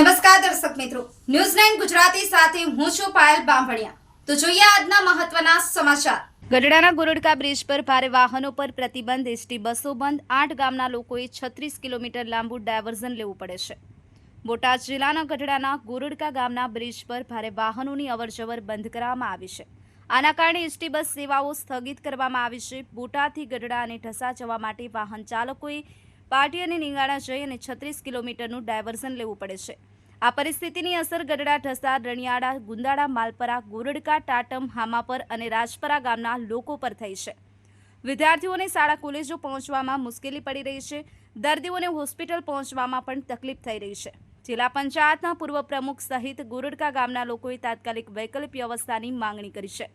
નમસ્કાર દર્શક મિત્રો. ન્યૂઝ નાઇન ગુજરાતી સાથે હું છું પાયલ બામભણિયા તો જોઈએ આજના મહત્વના સમાચાર. ગઢડાના ગોરડકા બ્રિજ પર ભારે વાહનો પર પ્રતિબંધ, એસટી બસો બંધ, આઠ ગામના લોકોએ છત્રીસ કિલોમીટર લાંબુ ડાયવર્ઝન લેવું પડે છે. બોટાદ જિલ્લાના ગઢડાના ગોરડકા ગામના બ્રિજ પર ભારે વાહનોની અવરજવર બંધ કરવામાં આવી છે. આના કારણે એસટી બસ સેવાઓ સ્થગિત કરવામાં આવી છે. બોટાદથી ગઢડા અને ઢસા જવા માટે વાહન ચાલકોએ પાટી અને નિંગાણા જઈ અને છત્રીસ કિલોમીટરનું ડાયવર્ઝન લેવું પડે છે. આ પરિસ્થિતિની અસર ગઢડા, ઢસા, રણિયાળા, ગુંદાળા, માલપરા, ગોરડકા, ટાટમ, હામાપર અને રાજપરા ગામના લોકો પર થઈ છે. વિદ્યાર્થીઓને શાળા કોલેજો પહોંચવામાં મુશ્કેલી પડી રહી છે. દર્દીઓને હોસ્પિટલ પહોંચવામાં પણ તકલીફ થઈ રહી છે. જિલ્લા પંચાયતના પૂર્વ પ્રમુખ સહિત ગોરડકા ગામના લોકોએ તાત્કાલિક વૈકલ્પિક વ્યવસ્થાની માંગણી કરી છે.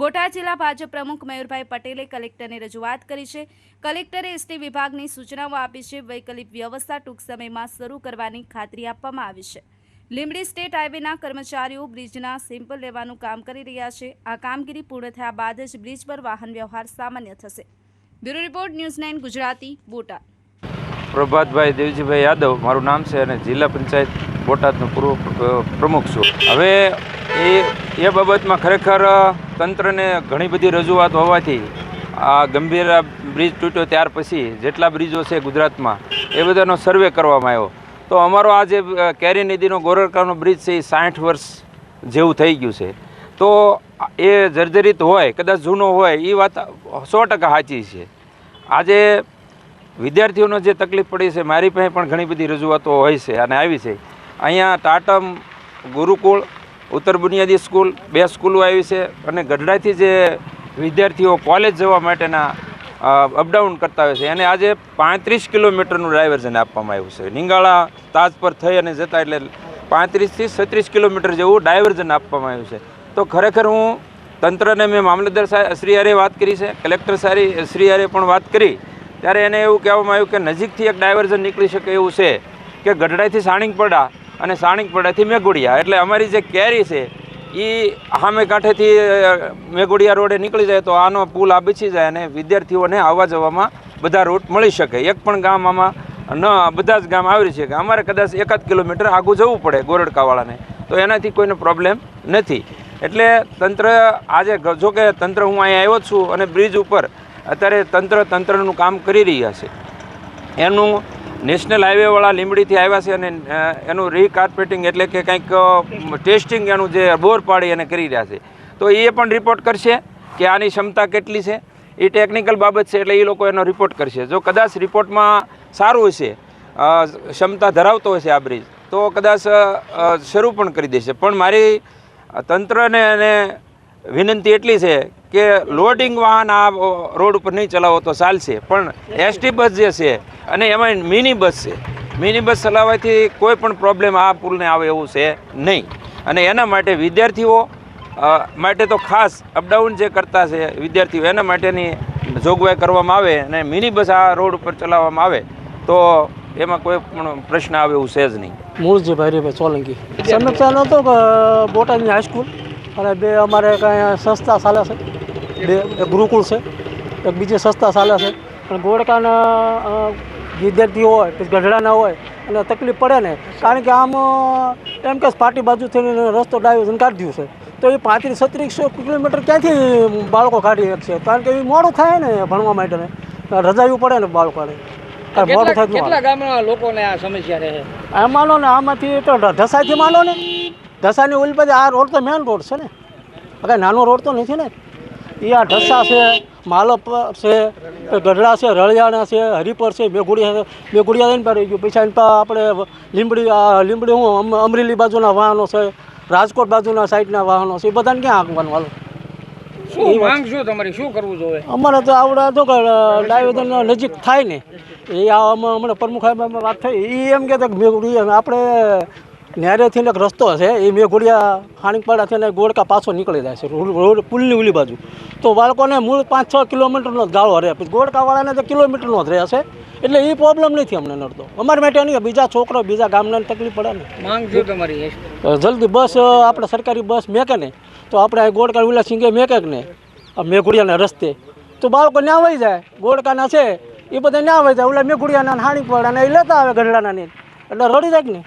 બોટાદ જિલ્લા ભાજપ પ્રમુખ મયુરભાઈ પટેલે કલેક્ટરને રજૂઆત કરી છે. કલેક્ટરે એસટી વિભાગની સૂચનાઓ આપી છે. વૈકલ્પિક વ્યવસ્થા ટૂંક સમયમાં શરૂ કરવાની ખાતરી આપવામાં આવી છે. લીંબડી સ્ટેટ હાઈવેના કર્મચારીઓ બ્રિજના સેમ્પલ લેવાનું કામ કરી રહ્યા છે. આ કામગીરી પૂર્ણ થયા બાદ જ બ્રિજ પર વાહન વ્યવહાર સામાન્ય થશે. Bureau report, news nine Gujarati, Botad. Prabhatbhai Devjibhai Yadav, મારું નામ છે અને જિલ્લા પંચાયત બોટાદનો પૂર્વ પ્ર- પ્રમુખ છું. હવે એ એ બાબતમાં ખરેખર તંત્રને ઘણી બધી રજૂઆત હોવાથી, આ ગંભીર બ્રિજ તૂટ્યો ત્યાર પછી, જેટલા બ્રિજો છે ગુજરાતમાં, એ બધાનો સર્વે કરવામાં આવ્યો. તો અમારો આ જે કેરી નદીનો ગોરડકાનો બ્રિજ છે, એ સાઠ વર્ષ જેવું થઈ ગયું છે. તો એ જર્જરિત હોય, કદાચ જૂનો હોય એ વાત સો ટકા સાચી છે. આજે વિદ્યાર્થીઓનો જે તકલીફ પડી છે, મારી પાસે પણ ઘણી બધી રજૂઆતો હોય છે અને આવી છે. અહીંયા ટાટમ ગુરુકુળ, ઉત્તર બુનિયાદી સ્કૂલ, બે સ્કૂલો આવી છે અને ગઢડાથી જે વિદ્યાર્થીઓ કોલેજ જવા માટેના અપડાઉન કરતા હોય છે, એને આજે પાંત્રીસ કિલોમીટરનું ડાયવર્ઝન આપવામાં આવ્યું છે. નિંગાળા તાજ પર થઈ અને જતા એટલે પાંત્રીસથી છત્રીસ કિલોમીટર જેવું ડાયવર્ઝન આપવામાં આવ્યું છે. તો ખરેખર હું તંત્રને મેં મામલતદાર શ્રી હારે વાત કરી છે, કલેક્ટર સારી, શ્રી હારે પણ વાત કરી, ત્યારે એને એવું કહેવામાં આવ્યું કે નજીકથી એક ડાયવર્ઝન નીકળી શકે એવું છે કે ગઢડાથી સાણિંગપડા અને સાણિકપડાથી મેઘોડિયા. એટલે અમારી જે કેરી છે એ સામે કાંઠેથી મેઘોડિયા રોડે નીકળી જાય તો આનો પુલ આ બચી જાય અને વિદ્યાર્થીઓને આવવા જવામાં બધા રૂટ મળી શકે. એક પણ ગામ આમાં ન, બધા જ ગામ આવી છે કે અમારે કદાચ એકાદ કિલોમીટર આગું જવું પડે ગોરડકાવાળાને. તો એનાથી કોઈને પ્રોબ્લેમ નથી. એટલે તંત્ર, આજે જો કે તંત્ર હું અહીંયા આવ્યો છું અને બ્રિજ ઉપર અત્યારે તંત્ર તંત્રનું કામ કરી રહ્યા છે. એનું નેશનલ હાઈવેવાળા લીંબડીથી આવ્યા છે અને એનું રીકાર્પેટિંગ એટલે કે કંઈક ટેસ્ટિંગ એનું જે બોર પાડી અને કરી રહ્યા છે. તો એ પણ રિપોર્ટ કરશે કે આની ક્ષમતા કેટલી છે. એ ટેકનિકલ બાબત છે એટલે એ લોકો એનો રિપોર્ટ કરશે. જો કદાચ રિપોર્ટમાં સારું હશે ક્ષમતા ધરાવતો હશે આ બ્રિજ તો કદાચ શરૂ પણ કરી દેશે. પણ મારી તંત્રને અને વિનંતી એટલી છે કે લોડિંગ વાહન આ રોડ ઉપર નહીં ચલાવો તો ચાલશે. પણ એસટી બસ જે છે અને એમાં મિની બસ છે. મિની બસ ચલાવવાથી કોઈ પણ પ્રોબ્લેમ આ પુલને આવે એવું છે નહીં. અને એના માટે વિદ્યાર્થીઓ માટે તો ખાસ અપડાઉન જે કરતા છે વિદ્યાર્થીઓ એના માટેની જોગવાઈ કરવામાં આવે અને મિની બસ આ રોડ ઉપર ચલાવવામાં આવે તો એમાં કોઈ પણ પ્રશ્ન આવે એવું છે જ નહીં. મૂળજી ભાઈ સોલંકી. સમીક્ષાનો હતો કે બોટાદની હાઈસ્કૂલ અને બે અમારે કાંઈ સંસ્થા ચાલે છે. બે એક ગુરુકુળ છે એક બીજી સંસ્થા ચાલે છે. પણ ગોળકાના વિદ્યાર્થીઓ હોય પછી ગઢડાના હોય અને તકલીફ પડે ને કારણ કે આમ એમ કે પાટી બાજુથી રસ્તો ડાયવર્ઝન કાઢી દીધું છે. તો એ પાંત્રીસ છત્રીસો કિલોમીટર ક્યાંથી બાળકો કાઢી શકશે? કારણ કે એ મોડું થાય ને ભણવા માટે ને. રજાયું પડે ને બાળકોને. મોડું થાય કેટલા ગામના લોકોને આ સમસ્યા રહે? આ માનો ને આમાંથી તો ઢસાથી માનો ને. ઢસાની ઓલી બાજુ આ રોડ તો મેન રોડ છે ને. કાંઈ નાનો રોડ તો નથી ને. એ આ ઢસા છે માલપ છે ગઢડા છે રળિયાણા છે હરિપર છે મેઘુડિયા છે. મેઘુડિયા લઈને પાડી ગયું. પૈસા એની આપણે લીંબડી આ લીંબડી હું અમરેલી બાજુના વાહનો છે રાજકોટ બાજુના સાઈડના વાહનો છે એ બધાને ક્યાં આંકવાનું હાલો? શું માંગ શું તમારી? શું કરવું જોઈએ? અમારે તો આવડે તો ડાયોજન નજીક થાય ને. એ આ હમણાં પ્રમુખ વાત થઈ. એ એમ કહેતા કે મેઘોડિયા આપણે ન્યારેથી એક રસ્તો છે એ મેઘોડિયા ખાણીકપાડાથી અને ગોળકા પાછો નીકળી જાય છે રોડ પુલની ઉલી બાજુ. તો બાળકોને મૂળ પાંચ છ કિલોમીટરનો જ ગાળો રહે. ગોળકાવાળાને તો કિલોમીટરનો જ રહે છે એટલે એ પ્રોબ્લેમ નથી અમને નડતો. અમારે માટે નહીં બીજા છોકરો બીજા ગામના તકલીફ પડે ને. માંગ જો તમારી જલ્દી બસ આપણે સરકારી બસ મેકે ને. તો આપણે ગોળકા ઉલા સિંગે મેકે ને? મેઘુડિયાના રસ્તે. તો બાળકો ત્યાં વહી જાય. ગોળકાના છે એ બધા ના વહી જાય. ઓલા મેઘુડિયાના અને એ લેતા આવે ગઢડાના ને. એટલે રડી જાય ને